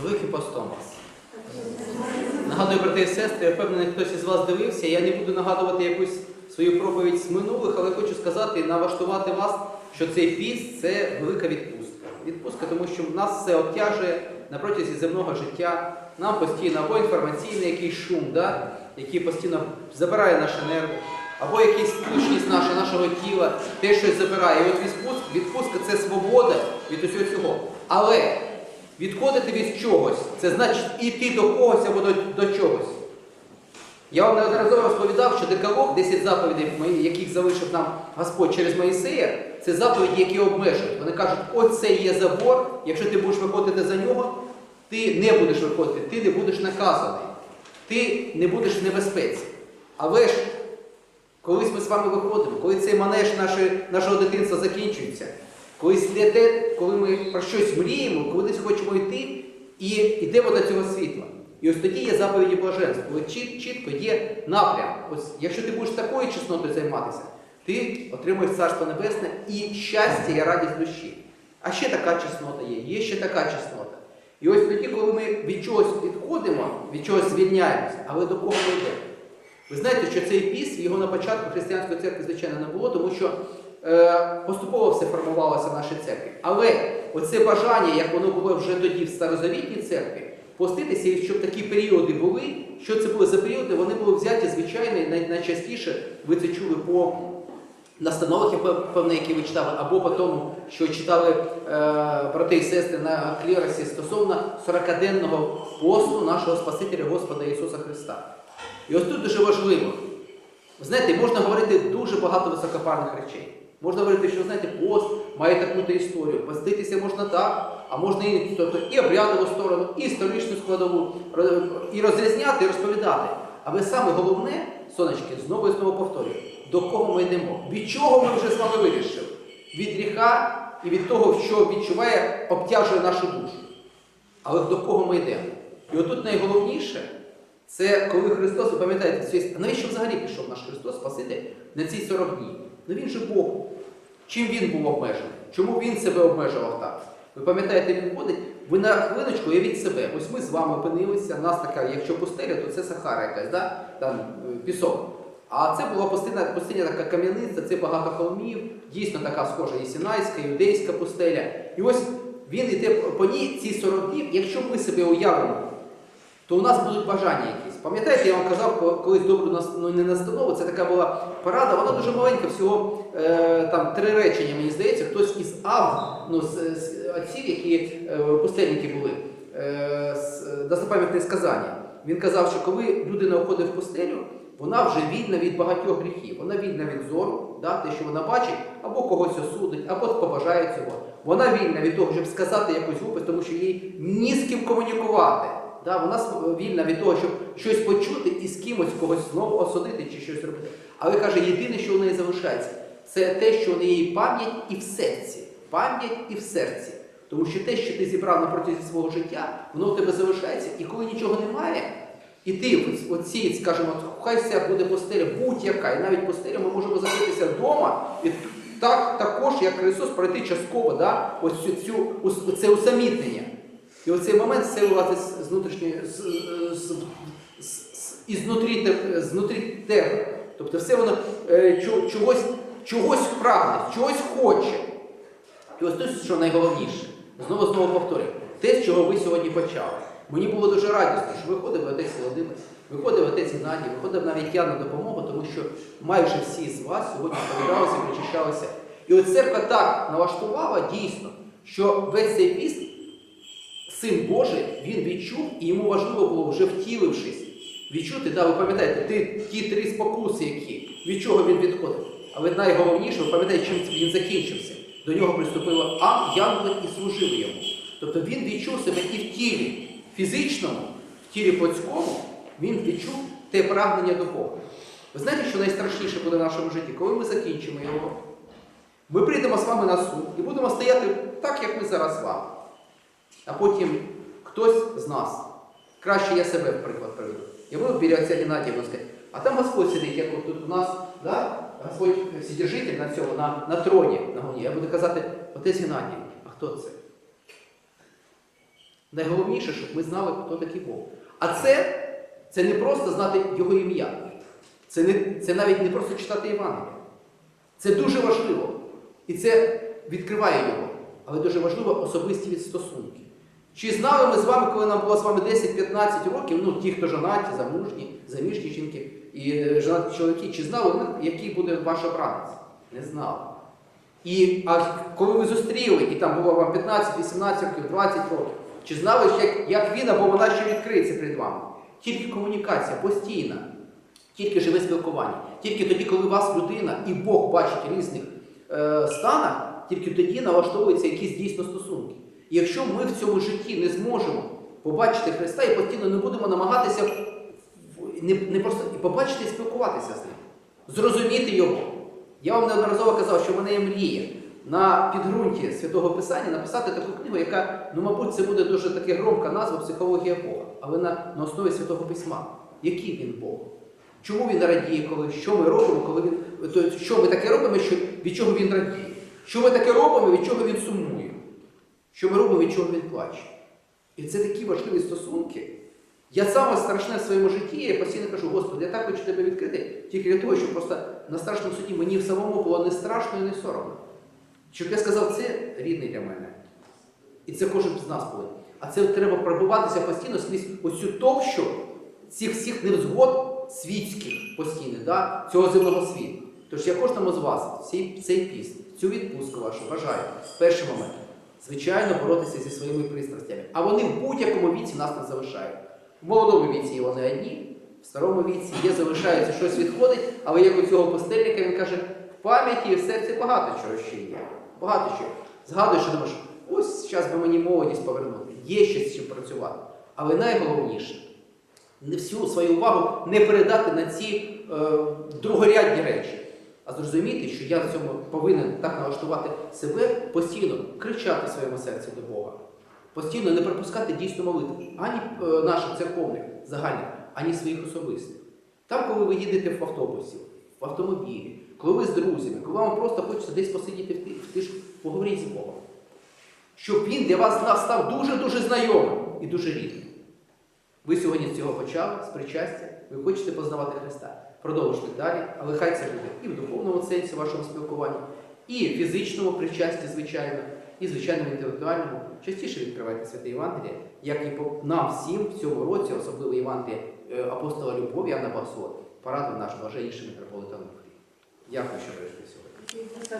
З Великим постом. Нагадую, брати і сестри, я впевнений, хтось із вас дивився. Я не буду нагадувати якусь свою проповідь з минулих, але хочу сказати і налаштувати вас, що цей піст це велика відпустка. Відпустка, тому що нас все обтяжує на протязі земного життя. Нам постійно або інформаційний якийсь шум, да? який постійно забирає наші нерви, або якась тучність наша, нашого тіла, те щось забирає. І от відпустка, відпустка це свобода від усього цього. Але відходити від чогось, це значить іти до когось або до, до чогось. Я вам неодноразово розповідав, що декалог, 10 заповідей, яких залишив нам Господь через Моїсея, це заповіді, які обмежують. Вони кажуть, оце є забор, якщо ти будеш виходити за нього, ти не будеш виходити, ти не будеш наказаний, ти не будеш в небезпеці. Але ж колись ми з вами виходимо, коли цей манеж нашої, нашого дитинства закінчується, колись йде те, коли ми про щось мріємо, коли десь хочемо йти і йдемо до цього світла. І ось тоді є заповіді блаженства, коли чіт- чітко є напрям. Ось якщо ти будеш такою чеснотою займатися, ти отримуєш царство небесне і щастя і радість душі. А ще така чеснота є, є ще така чеснота. І ось тоді, коли ми від чогось відходимо, від чогось звільняємося, але до кого ми йдемо? Ви знаєте, що цей піс, його на початку християнської церкви, звичайно, не було, тому що поступово все формувалося в нашій церкві. Але оце бажання, як воно було вже тоді в старозавітній церкві, поститися, і щоб такі періоди були, що це були за періоди, вони були взяті, звичайно, найчастіше ви це чули по настановах, певне, які ви читали, або по тому, що читали е, брати і сестри на кліросі стосовно 40-денного посту нашого Спасителя Господа Ісуса Христа. І ось тут дуже важливо. Знаєте, можна говорити дуже багато високопарних речей. Можна говорити, що знаєте, пост має таку-то історію. Поститися можна так, а можна і, тобто, і обрядову сторону, і історичну складову, і розрізняти, і розповідати. Але саме головне, сонечки, знову і знову повторюю, до кого ми йдемо? Від чого ми вже з вами вирішили? Від гріха і від того, що відчуває, обтяжує нашу душу. Але до кого ми йдемо? І отут найголовніше, це коли Христос, ви пам'ятаєте, навіщо взагалі пішов наш Христос Спаситель на ці 40 днів? Ну він же Бог. Чим він був обмежений? Чому він себе обмежував так? Ви пам'ятаєте, він ходить, ви на хвилиночку уявіть себе. Ось ми з вами опинилися, нас така, якщо пустеля, то це Сахара якась, да? там е, пісок. А це була пустиня, пустиня така кам'яниця, це багато холмів, дійсно така схожа і Сінайська, юдейська пустеля. І ось він йде по ній ці 40 днів, якщо ми себе уявимо, то у нас будуть бажання якісь. Пам'ятаєте, я вам казав, ко- колись добру ну, не настанову, це така була порада, вона дуже маленька, всього е, там три речення, мені здається, хтось із ав, ну, з, з отців, які е, пустельники були, е, з, достопам'ятне сказання. Він казав, що коли людина входить в пустелю, вона вже вільна від багатьох гріхів. Вона вільна від зору, да, те, що вона бачить, або когось осудить, або побажає цього. Вона вільна від того, щоб сказати якусь глупость, тому що їй ні з ким комунікувати. Да, вона вільна від того, щоб щось почути і з кимось когось знову осудити чи щось робити. Але каже, єдине, що у неї залишається, це те, що у неї пам'ять і в серці. Пам'ять і в серці. Тому що те, що ти зібрав на протязі свого життя, воно в тебе залишається. І коли нічого немає, і ти оці, скажімо, хай ся буде постеля, будь-яка, і навіть постеля ми можемо закритися вдома і так також, як Христос, пройти частково, да, ось цю, цю, це усамітнення. І оцей момент все вилазить з- з внутрішньої, з, з, з, ізнутрі, те- знутрі тебе. Тобто все воно е, чо- чогось, чогось прагне, чогось хоче. І ось тут, що найголовніше, знову знову повторюю, те, з чого ви сьогодні почали. Мені було дуже радісно, що виходив отець Володимир, виходив отець Геннадій, виходив навіть я на допомогу, тому що майже всі з вас сьогодні сповідалися, причащалися. І от церква так налаштувала дійсно, що весь цей піст, син Божий, він відчув, і йому важливо було, вже втілившись, відчути, да, ви пам'ятаєте, ти, ті три спокуси, які, від чого він відходив. Але найголовніше, ви пам'ятаєте, чим він закінчився. До нього приступило а янгол і служили йому. Тобто він відчув себе і в тілі фізичному, в тілі плотському, він відчув те прагнення до Бога. Ви знаєте, що найстрашніше буде в нашому житті, коли ми закінчимо його? Ми прийдемо з вами на суд і будемо стояти так, як ми зараз з вами. А потім хтось з нас, краще я себе приклад приведу. Я буду біля отця Геннадія сказати, а там Господь сидить, як тут у нас, да? Господь Вседержитель на цьому, на, на троні на гоні. Я буду казати, отець Геннадій, а хто це? Найголовніше, щоб ми знали, хто такий Бог. А це, це не просто знати Його ім'я. Це, не, це навіть не просто читати Євангелія. Це дуже важливо. І це відкриває його. Але дуже важливо особисті від стосунки. Чи знали ми з вами, коли нам було з вами 10-15 років, ну ті, хто жонаті, замужні, заміжні жінки і е, жонаті чоловіки, чи знали ми, який буде ваш обранець? Не знали. І а коли ви зустріли, і там було вам 15, 18 років, 20 років, чи знали, як, як він або вона ще відкриється перед вами? Тільки комунікація постійна, тільки живе спілкування. Тільки тоді, коли вас людина і Бог бачить в різних е, станах, тільки тоді налаштовуються якісь дійсно стосунки. І якщо ми в цьому житті не зможемо побачити Христа і постійно не будемо намагатися не, не просто побачити і спілкуватися з ним, зрозуміти його. Я вам неодноразово казав, що в мене є мрія на підґрунті святого Писання написати таку книгу, яка, ну, мабуть, це буде дуже таке громка назва психологія Бога, але на, на основі святого письма. Який він Бог? Чому він радіє, коли що ми робимо, коли він. То, що ми таке робимо, що, від чого він радіє? Що ми таке робимо, від чого він сумує? Що ми робимо, від чого він плаче? І це такі важливі стосунки. Я саме страшне в своєму житті, я постійно кажу, Господи, я так хочу тебе відкрити, тільки для того, щоб просто на страшному суді мені в самому було не страшно і не соромно. Щоб я сказав, це рідний для мене. І це кожен з нас повинен. А це треба пробиватися постійно скрізь оцю товщу цих всіх невзгод світських постійно, да? цього земного світу. Тож я кожному з вас цей, цей піст, цю відпустку вашу бажаю, перший момент, звичайно, боротися зі своїми пристрастями. А вони в будь-якому віці нас не залишають. В молодому віці вони одні, в старому віці є, залишається, щось відходить, але як у цього пустельника він каже, в пам'яті і в серці багато чого ще є. Багато чого. Згадуєш, що думаєш, ось зараз би мені молодість повернути, є ще з чим працювати. Але найголовніше, всю свою увагу не передати на ці е, другорядні речі, а зрозуміти, що я в цьому повинен так налаштувати себе, постійно кричати в своєму серці до Бога, постійно не пропускати дійсну молитву, ані е, наших церковних загальних, ані своїх особистих. Там, коли ви їдете в автобусі, в автомобілі, коли ви з друзями, коли вам просто хочеться десь посидіти в тишку, поговоріть з Богом. Щоб він для вас став дуже-дуже знайомим і дуже рідним. Ви сьогодні з цього почали, з причастя, ви хочете познавати Христа. Продовжуйте далі, але хай це буде і в духовному сенсі вашого спілкування, і в фізичному причасті, звичайно, і звичайно в інтелектуальному. Частіше відкривайте святе Євангеліє, як і нам всім в цьому році, особливо Євангеліє е, апостола Любові Анна Басот, порадив наш блаженніший митрополит Онуфрій. Дякую, що прийшли сьогодні.